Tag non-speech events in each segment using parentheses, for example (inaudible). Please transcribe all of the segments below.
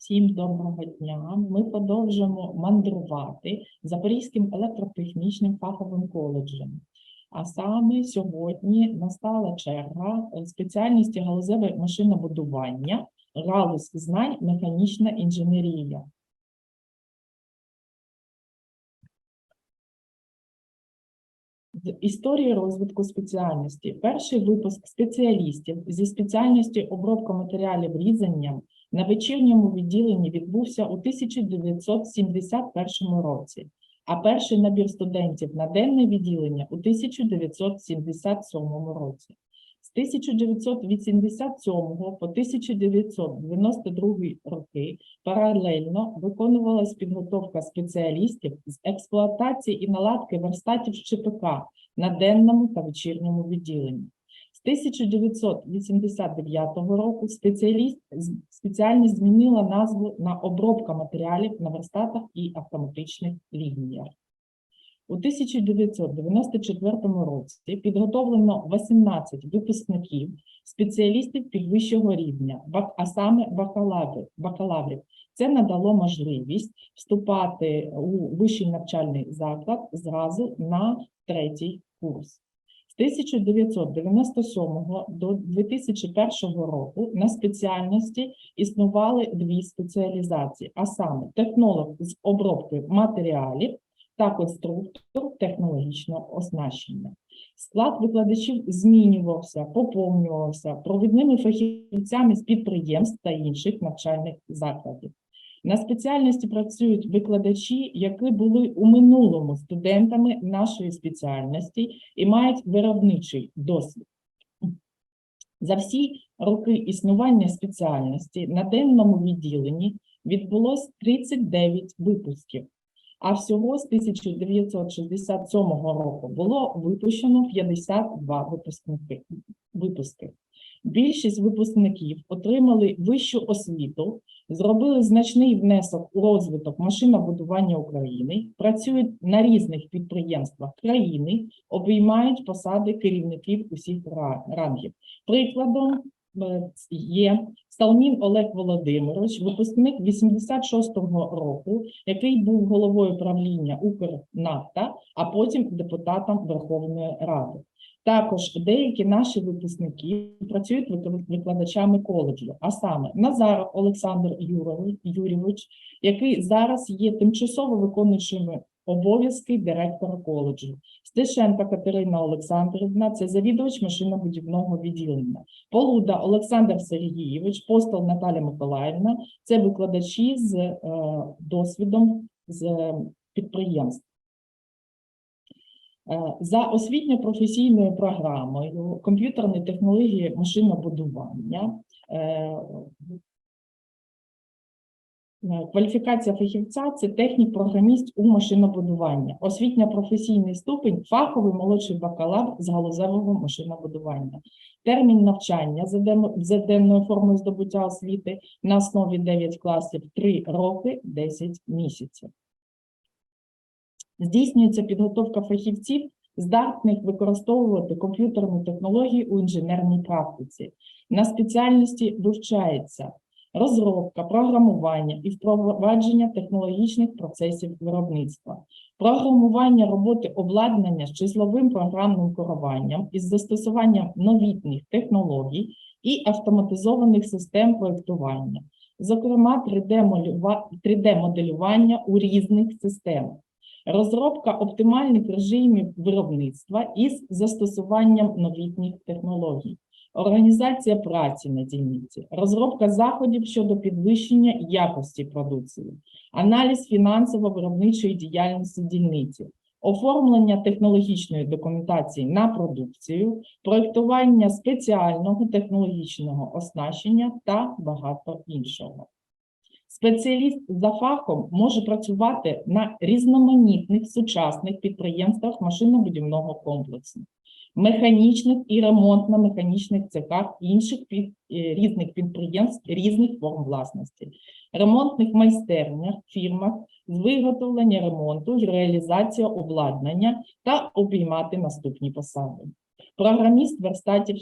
Всім доброго дня. Ми продовжимо мандрувати Запорізьким електротехнічним фаховим коледжем. А саме сьогодні настала черга е, спеціальності галузеве машинобудування, галузь знань механічна інженерія. З історії розвитку спеціальності. Перший випуск спеціалістів зі спеціальності обробка матеріалів різанням на вечірньому відділенні відбувся у 1971 році, а перший набір студентів на денне відділення у 1977 році. З 1987 по 1992 роки паралельно виконувалась підготовка спеціалістів з експлуатації і наладки верстатів з ЧПК на денному та вечірньому відділенні. З 1989 року спеціаліст, спеціальність змінила назву на обробка матеріалів на верстатах і автоматичних лініях. У 1994 році підготовлено 18 випускників, спеціалістів підвищого рівня, а саме бакалаврів. бакалаврів. Це надало можливість вступати у вищий навчальний заклад зразу на третій курс. З 1997 до 2001 року на спеціальності існували дві спеціалізації, а саме технолог з обробки матеріалів та конструктор технологічного оснащення. Склад викладачів змінювався, поповнювався провідними фахівцями з підприємств та інших навчальних закладів. На спеціальності працюють викладачі, які були у минулому студентами нашої спеціальності і мають виробничий досвід. За всі роки існування спеціальності на денному відділенні відбулось 39 випусків, а всього з 1967 року було випущено 52 випускники. випуски. Більшість випускників отримали вищу освіту, зробили значний внесок у розвиток машинобудування України, працюють на різних підприємствах країни, обіймають посади керівників усіх рангів. Прикладом е, є Сталмін Олег Володимирович, випускник 86-го року, який був головою правління Укрнафта, а потім депутатом Верховної Ради. Також деякі наші випускники працюють викла- викладачами коледжу, а саме Назар Олександр Юрійович, який зараз є тимчасово виконуючим обов'язки директора коледжу. Стешенка Катерина Олександрівна, це завідувач машинобудівного відділення. Полуда Олександр Сергійович, постол Наталя Миколаївна, це викладачі з е, досвідом з підприємств. Е, За освітньо-професійною програмою комп'ютерні технології машинобудування, е, кваліфікація фахівця це технік-програміст у машинобудуванні, освітньо-професійний ступень, фаховий молодший бакалавр з галузевого машинобудування. Термін навчання за денною формою здобуття освіти на основі 9 класів 3 роки 10 місяців. Здійснюється підготовка фахівців, здатних використовувати комп'ютерні технології у інженерній практиці. На спеціальності вивчається розробка, програмування і впровадження технологічних процесів виробництва, програмування роботи обладнання з числовим програмним керуванням із застосуванням новітніх технологій і автоматизованих систем проєктування, зокрема 3D-молюва- 3D-моделювання у різних системах. Розробка оптимальних режимів виробництва із застосуванням новітніх технологій, організація праці на дільниці, розробка заходів щодо підвищення якості продукції, аналіз фінансово-виробничої діяльності дільниці, оформлення технологічної документації на продукцію, проєктування спеціального технологічного оснащення та багато іншого. Спеціаліст за фахом може працювати на різноманітних сучасних підприємствах машинобудівного комплексу, механічних і ремонтно-механічних цехах інших під, е, різних підприємств різних форм власності, ремонтних майстернях, фірмах з виготовлення ремонту і реалізація обладнання та обіймати наступні посади. Програміст верстатів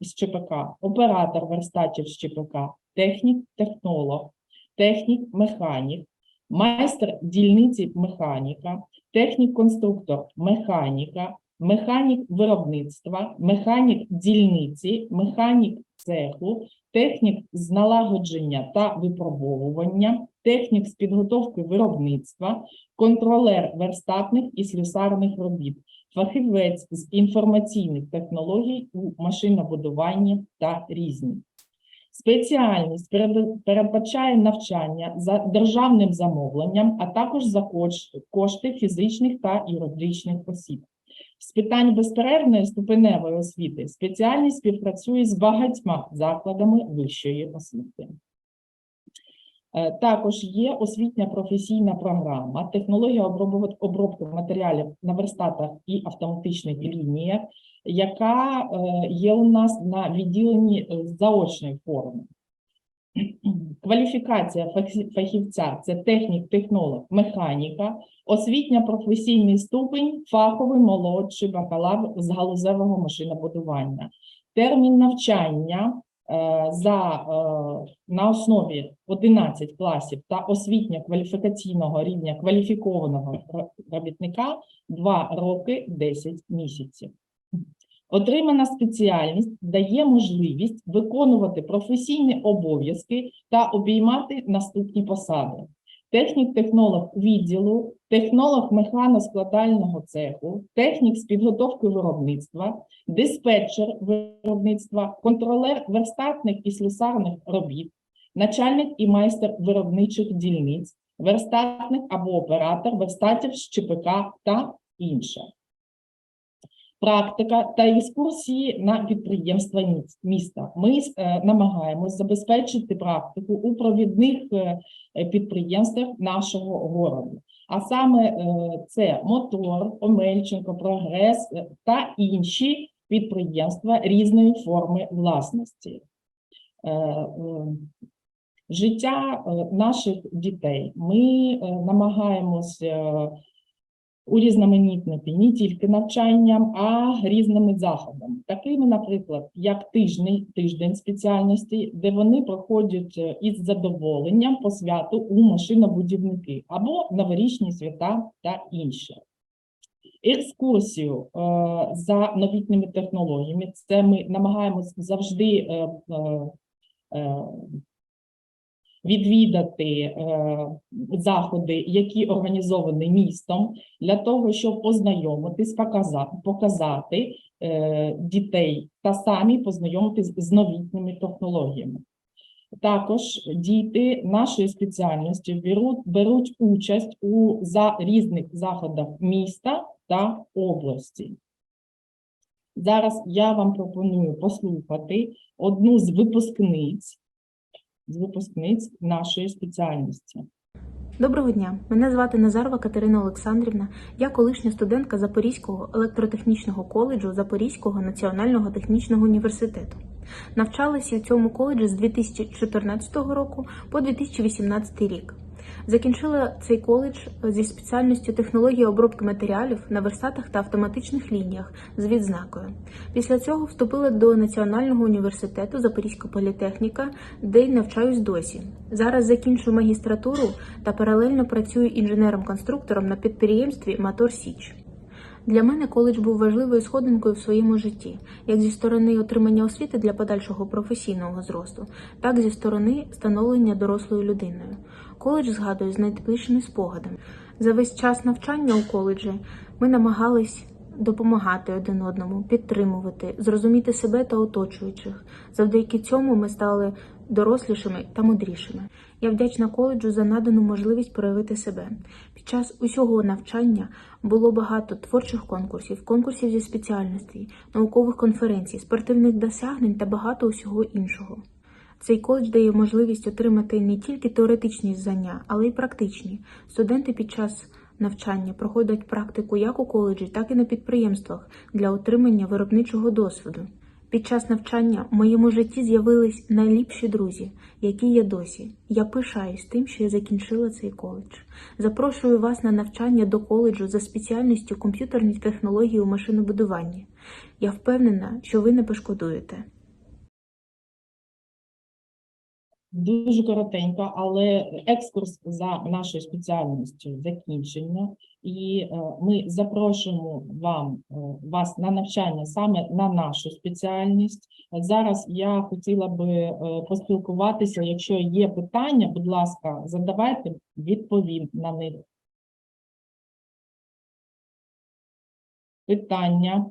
з ЧПК, оператор верстатів з ЧПК, технік, технолог, технік-механік, майстер дільниці механіка, технік-конструктор механіка, механік виробництва, механік дільниці, механік цеху, технік з налагодження та випробовування, технік з підготовки виробництва, контролер верстатних і слюсарних робіт, фахівець з інформаційних технологій у машинобудуванні та різні. Спеціальність передбачає навчання за державним замовленням, а також за кошти фізичних та юридичних осіб. З питань безперервної ступеневої освіти спеціальність співпрацює з багатьма закладами вищої освіти. Е, Також є освітня професійна програма, технологія обробки матеріалів на верстатах і автоматичних лініях, яка е, є у нас на відділенні е, заочної форми. (clears throat) Кваліфікація фахівця це технік, технолог, механіка, освітня професійний ступень, фаховий молодший бакалавр з галузевого машинобудування. Термін навчання е, за, е, на основі 11 класів та освітньо-кваліфікаційного рівня кваліфікованого робітника 2 роки 10 місяців. Отримана спеціальність дає можливість виконувати професійні обов'язки та обіймати наступні посади: технік-технолог відділу, технолог механоскладального цеху, технік з підготовки виробництва, диспетчер виробництва, контролер верстатних і слюсарних робіт, начальник і майстер виробничих дільниць, верстатник або оператор верстатів з ЧПК та інше практика та екскурсії на підприємства міста. Ми е, намагаємось забезпечити практику у провідних е, підприємствах нашого городу. А саме е, це Мотор, Омельченко, Прогрес та інші підприємства різної форми власності. Життя наших дітей ми намагаємось урізноманітнити не тільки навчанням, а різними заходами, такими, наприклад, як тиждень, тиждень спеціальності, де вони проходять е, із задоволенням по святу у машинобудівники або новорічні свята та інше. Екскурсію е, за новітніми технологіями. Це ми намагаємось завжди е, відвідати е, заходи, які організовані містом, для того, щоб ознайомитись, показати, показати е, дітей та самі познайомитись з новітніми технологіями. Також діти нашої спеціальності беруть, беруть участь у за різних заходах міста та області. Зараз я вам пропоную послухати одну з випускниць, з випускниць нашої спеціальності. Доброго дня, мене звати Назарова Катерина Олександрівна. Я колишня студентка Запорізького електротехнічного коледжу Запорізького національного технічного університету. Навчалася у цьому коледжі з 2014 року по 2018 рік. Закінчила цей коледж зі спеціальністю технології обробки матеріалів на верстатах та автоматичних лініях з відзнакою. Після цього вступила до Національного університету Запорізька політехніка, де й навчаюсь досі. Зараз закінчую магістратуру та паралельно працюю інженером-конструктором на підприємстві Мотор Січ. Для мене коледж був важливою сходинкою в своєму житті, як зі сторони отримання освіти для подальшого професійного зросту, так і зі сторони становлення дорослою людиною. Коледж згадую з найтеплішими спогадами. За весь час навчання у коледжі ми намагались допомагати один одному, підтримувати, зрозуміти себе та оточуючих. Завдяки цьому ми стали дорослішими та мудрішими. Я вдячна коледжу за надану можливість проявити себе. Під час усього навчання було багато творчих конкурсів, конкурсів зі спеціальностей, наукових конференцій, спортивних досягнень та багато усього іншого. Цей коледж дає можливість отримати не тільки теоретичні знання, але й практичні. Студенти під час навчання проходять практику як у коледжі, так і на підприємствах для отримання виробничого досвіду. Під час навчання в моєму житті з'явились найліпші друзі, які є досі. Я пишаюсь тим, що я закінчила цей коледж. Запрошую вас на навчання до коледжу за спеціальністю комп'ютерні технології у машинобудуванні. Я впевнена, що ви не пошкодуєте. Дуже коротенько, але екскурс за нашою спеціальністю закінчено, і е, ми запрошуємо вам е, вас на навчання саме на нашу спеціальність. Зараз я хотіла би е, поспілкуватися. Якщо є питання, будь ласка, задавайте, відповім на них. Питання.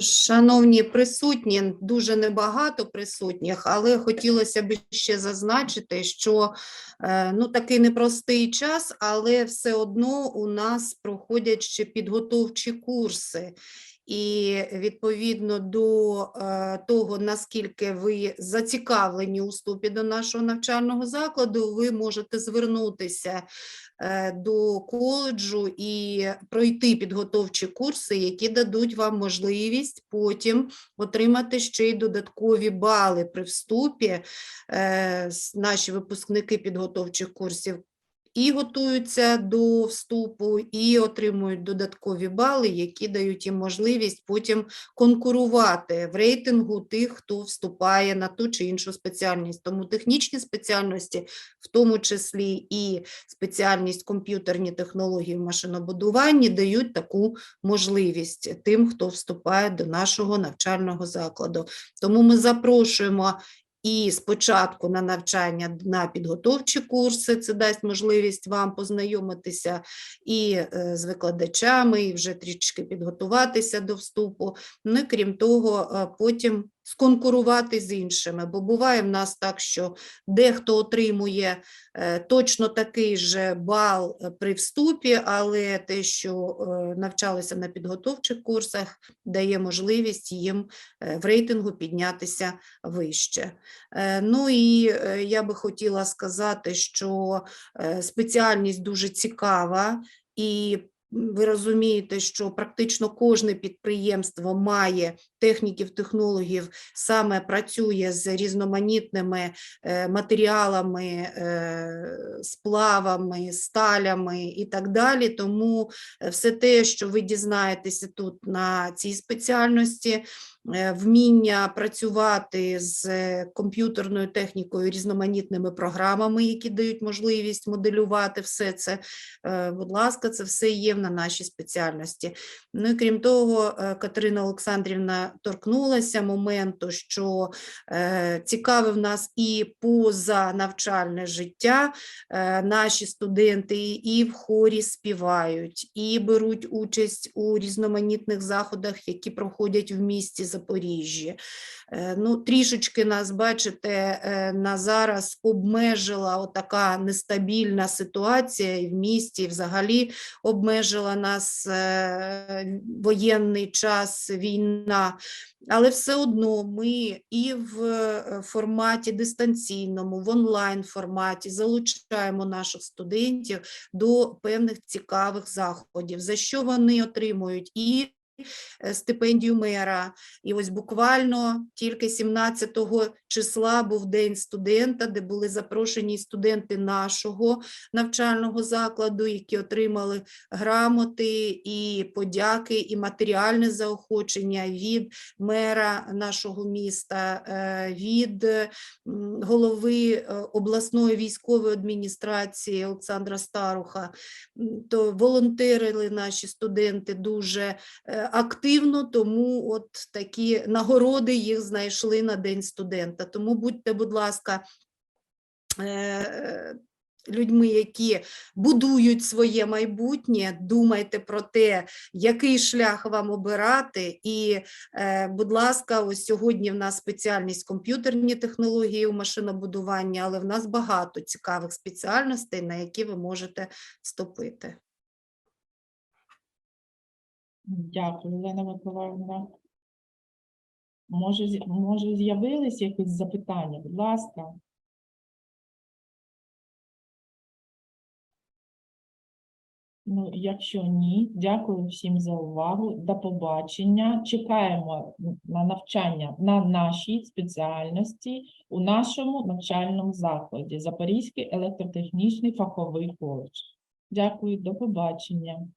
Шановні присутні, дуже небагато присутніх, але хотілося б ще зазначити, що е, ну, такий непростий час, але все одно у нас проходять ще підготовчі курси. І відповідно до е, того, наскільки ви зацікавлені у вступі до нашого навчального закладу, ви можете звернутися е, до коледжу і пройти підготовчі курси, які дадуть вам можливість потім отримати ще й додаткові бали при вступі. Е, Наші випускники підготовчих курсів і готуються до вступу, і отримують додаткові бали, які дають їм можливість потім конкурувати в рейтингу тих, хто вступає на ту чи іншу спеціальність. Тому технічні спеціальності, в тому числі і спеціальність комп'ютерні технології в машинобудуванні, дають таку можливість тим, хто вступає до нашого навчального закладу. Тому ми запрошуємо і спочатку на навчання на підготовчі курси, це дасть можливість вам познайомитися і е, з викладачами, і вже трішки підготуватися до вступу. Ну і крім того, е, потім сконкурувати з іншими, бо буває в нас так, що дехто отримує е, точно такий же бал е, при вступі, але те, що е, навчалися на підготовчих курсах, дає можливість їм в рейтингу піднятися вище. Ну і я би хотіла сказати, що спеціальність дуже цікава, і ви розумієте, що практично кожне підприємство має техніків, технологів, саме працює з різноманітними е, матеріалами, е, сплавами, сталями і так далі. Тому е, все те, що ви дізнаєтеся тут на цій спеціальності, вміння працювати з е, комп'ютерною технікою, різноманітними програмами, які дають можливість моделювати все це. е, Будь ласка, це все є на нашій спеціальності. Ну і крім того, е, Катерина Олександрівна торкнулася моменту, що е, цікаве в нас і позанавчальне життя. Е, Наші студенти і в хорі співають, і беруть участь у різноманітних заходах, які проходять в місті Запоріжжі. Е, Ну, трішечки нас, бачите, е, на зараз обмежила отака нестабільна ситуація і в місті, і взагалі обмежила нас е, воєнний час, війна. Але все одно ми і в форматі дистанційному, в онлайн форматі залучаємо наших студентів до певних цікавих заходів, за що вони отримують і стипендію мера. І ось буквально тільки 17 числа був День студента, де були запрошені студенти нашого навчального закладу, які отримали грамоти і подяки, і матеріальне заохочення від мера нашого міста, е, від голови е, обласної військової адміністрації Олександра Старуха. То волонтерили наші студенти дуже е, активно, тому от такі нагороди їх знайшли на День студента. Тому будьте, будь ласка, е, людьми, які будують своє майбутнє, думайте про те, який шлях вам обирати. І, е, будь ласка, ось сьогодні в нас спеціальність комп'ютерні технології у машинобудуванні, але в нас багато цікавих спеціальностей, на які ви можете вступити. Дякую, Олена Миколаївна. Може, може з'явились якісь запитання? Будь ласка. Ну, якщо ні, дякую всім за увагу. До побачення. Чекаємо на навчання на нашій спеціальності у нашому навчальному закладі Запорізький електротехнічний фаховий коледж. Дякую, до побачення.